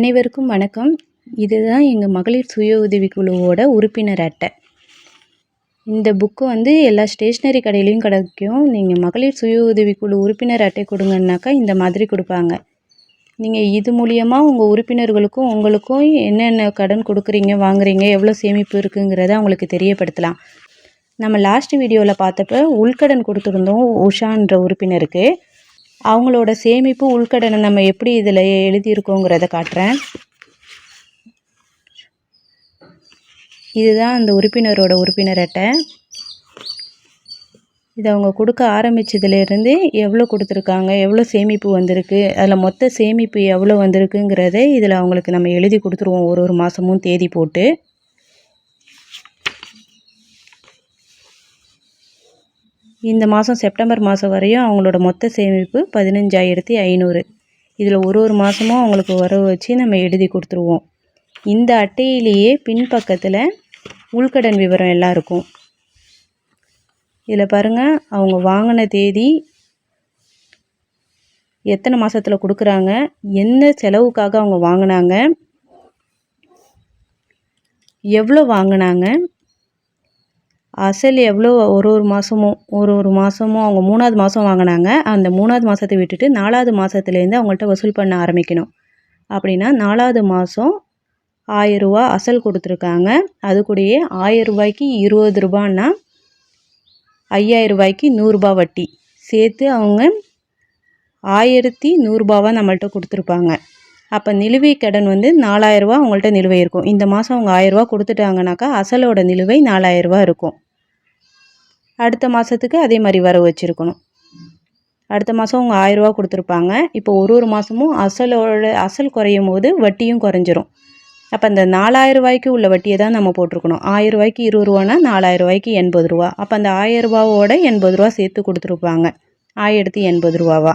அனைவருக்கும் வணக்கம். இதுதான் எங்கள் மகளிர் சுய உதவிக்குழுவோட உறுப்பினர் அட்டை. இந்த புக்கு வந்து எல்லா ஸ்டேஷ்னரி கடையிலையும் கிடைக்கும். நீங்கள் மகளிர் சுய உதவிக்குழு உறுப்பினர் அட்டை கொடுங்கன்னாக்கா இந்த மாதிரி கொடுப்பாங்க. நீங்கள் இது மூலியமாக உங்கள் உறுப்பினர்களுக்கும் உங்களுக்கும் என்னென்ன கடன் கொடுக்குறீங்க வாங்குறீங்க எவ்வளோ சேமிப்பு இருக்குங்கிறத அவங்களுக்கு தெரியப்படுத்தலாம். நம்ம லாஸ்ட் வீடியோவில் பார்த்தப்ப உள்கடன் கொடுத்துருந்தோம் உஷான்ற உறுப்பினருக்கு. அவங்களோட சேமிப்பு உள்கடனை நம்ம எப்படி இதில் எழுதியிருக்கோங்கிறத காட்டுறேன். இதுதான் அந்த உறுப்பினரோட உறுப்பினர் அட்டை. இது அவங்க கொடுக்க ஆரம்பித்ததுலேருந்து எவ்வளோ கொடுத்துருக்காங்க எவ்வளோ சேமிப்பு வந்திருக்கு அதில் மொத்த சேமிப்பு எவ்வளோ வந்திருக்குங்கிறத இதில் அவங்களுக்கு நம்ம எழுதி கொடுத்துருவோம் ஒரு ஒரு மாதமும் தேதி போட்டு. இந்த மாதம் செப்டம்பர் மாதம் வரையும் அவங்களோட மொத்த சேமிப்பு பதினஞ்சாயிரத்தி ஐநூறு. இதில் ஒரு ஒரு மாதமும் அவங்களுக்கு வரவு வச்சு நம்ம எழுதி கொடுத்துருவோம். இந்த அட்டையிலேயே பின்பக்கத்தில் உள்கடன் விவரம் எல்லாம் இருக்கும். இதில் பாருங்கள் அவங்க வாங்கின தேதி எத்தனை மாதத்தில் கொடுக்குறாங்க என்ன செலவுக்காக அவங்க வாங்கினாங்க எவ்வளோ வாங்கினாங்க அசல் எவ்வளோ ஒரு ஒரு மாதமும் ஒரு ஒரு மாதமும் அவங்க மூணாவது மாதம் வாங்கினாங்க. அந்த மூணாவது மாதத்தை விட்டுட்டு நாலாவது மாதத்துலேருந்து அவங்கள்ட்ட வசூல் பண்ண ஆரம்பிக்கணும். அப்படின்னா நாலாவது மாதம் ஆயிரரூவா அசல் கொடுத்துருக்காங்க. அது கூடயே ஆயிரரூபாய்க்கு இருபது ரூபான்னா ஐயாயிரரூபாய்க்கு நூறுரூபா வட்டி. சேர்த்து அவங்க ஆயிரத்தி நூறுரூபாவாக நம்மள்ட்ட கொடுத்துருப்பாங்க. அப்போ நிலுவை கடன் வந்து நாலாயிரரூவா அவங்கள்ட்ட நிலுவை இருக்கும். இந்த மாதம் அவங்க ஆயிரரூவா கொடுத்துட்டாங்கனாக்கா அசலோட நிலுவை நாலாயிரரூவா இருக்கும். அடுத்த மாதத்துக்கு அதே மாதிரி வரவு வச்சுருக்கணும். அடுத்த மாதம் அவங்க ஆயிரரூவா கொடுத்துருப்பாங்க. இப்போ ஒரு ஒரு மாதமும் அசலோட அசல் குறையும் போது வட்டியும் குறைஞ்சிரும். அப்போ அந்த நாலாயிரரூவாய்க்கு உள்ள வட்டியை தான் நம்ம போட்டிருக்கணும். ஆயிரரூவாய்க்கு இருபது ரூபானா நாலாயிரரூவாய்க்கு எண்பது ரூபா. அப்போ அந்த ஆயிரரூபாவோட எண்பது ரூபா சேர்த்து கொடுத்துருப்பாங்க. ஆயிரத்தி எண்பது ரூபாவா?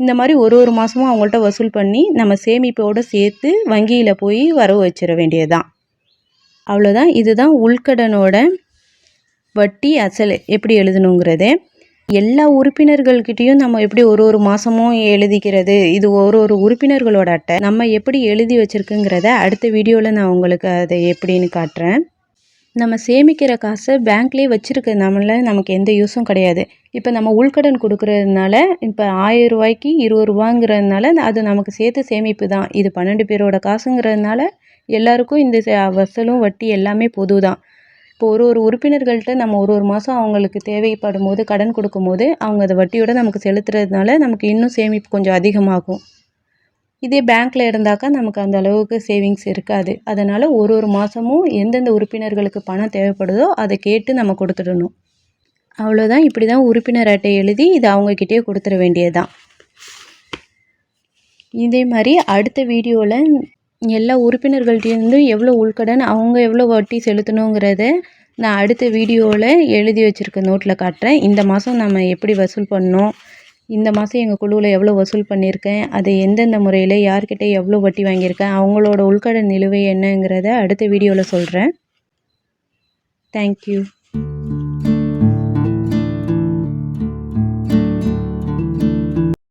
இந்த மாதிரி ஒரு ஒரு மாதமும் அவங்கள்ட்ட வசூல் பண்ணி நம்ம சேமிப்போடு சேர்த்து வங்கியில் போய் வரவு வச்சிட வேண்டியதுதான். அவ்வளோதான் இதுதான் உள்கடனோட வட்டி அசல் எப்படி எழுதணுங்கிறது. எல்லா உறுப்பினர்கள்கிட்டேயும் நம்ம எப்படி ஒரு ஒரு மாதமும் எழுதிக்கிறது? இது ஒரு ஒரு உறுப்பினர்களோட அட்டை. நம்ம எப்படி எழுதி வச்சுருக்குங்கிறத அடுத்த வீடியோவில் நான் உங்களுக்கு அதை எப்படின்னு காட்டுறேன். நம்ம சேமிக்கிற காசை பேங்க்லேயே வச்சுருக்கிறதுனால நமக்கு எந்த யூஸும் கிடையாது. இப்போ நம்ம உள்கடன் கொடுக்குறதுனால இப்போ ஆயிரம் ரூபாய்க்கு இருபது ரூபாங்கிறதுனால அது நமக்கு சேர்த்து சேமிப்பு தான். இது பன்னெண்டு பேரோட காசுங்கிறதுனால எல்லாருக்கும் இந்த வசலும் வட்டி எல்லாமே பொது தான் இப்போ ஒரு ஒரு உறுப்பினர்கள்ட்ட நம்ம ஒரு ஒரு மாதம் அவங்களுக்கு தேவைப்படும் போது கடன் கொடுக்கும் போது அவங்க அதை வட்டியோடு நமக்கு செலுத்துறதுனால நமக்கு இன்னும் சேமிப்பு கொஞ்சம் அதிகமாகும். இதே பேங்க்கில் இருந்தாக்கா நமக்கு அந்த அளவுக்கு சேவிங்ஸ் இருக்காது. அதனால் ஒரு ஒரு மாதமும் எந்தெந்த உறுப்பினர்களுக்கு பணம் தேவைப்படுதோ அதை கேட்டு நம்ம கொடுத்துடணும். அவ்வளோதான் இப்படி தான் உறுப்பினர் அட்டை எழுதி இதை அவங்கக்கிட்டே கொடுத்துட வேண்டியது தான் இதே மாதிரி அடுத்த வீடியோவில் எல்லா உறுப்பினர்கள்ட்டேருந்தும் எவ்வளோ உள்கடன் அவங்க எவ்வளோ வட்டி செலுத்தணுங்கிறத நான் அடுத்த வீடியோவில் எழுதி வச்சுருக்க நோட்டில் காட்டுறேன். இந்த மாதம் நம்ம எப்படி வசூல் பண்ணோம் இந்த மாதம் எங்கள் குழுவில் எவ்வளோ வசூல் பண்ணியிருக்கேன்? அதை எந்தெந்த முறையில் யார்கிட்ட எவ்வளோ வட்டி வாங்கியிருக்கேன்? அவங்களோட உள்கடன் நிலுவை என்னங்கிறத அடுத்த வீடியோவில் சொல்கிறேன் தேங்க்யூ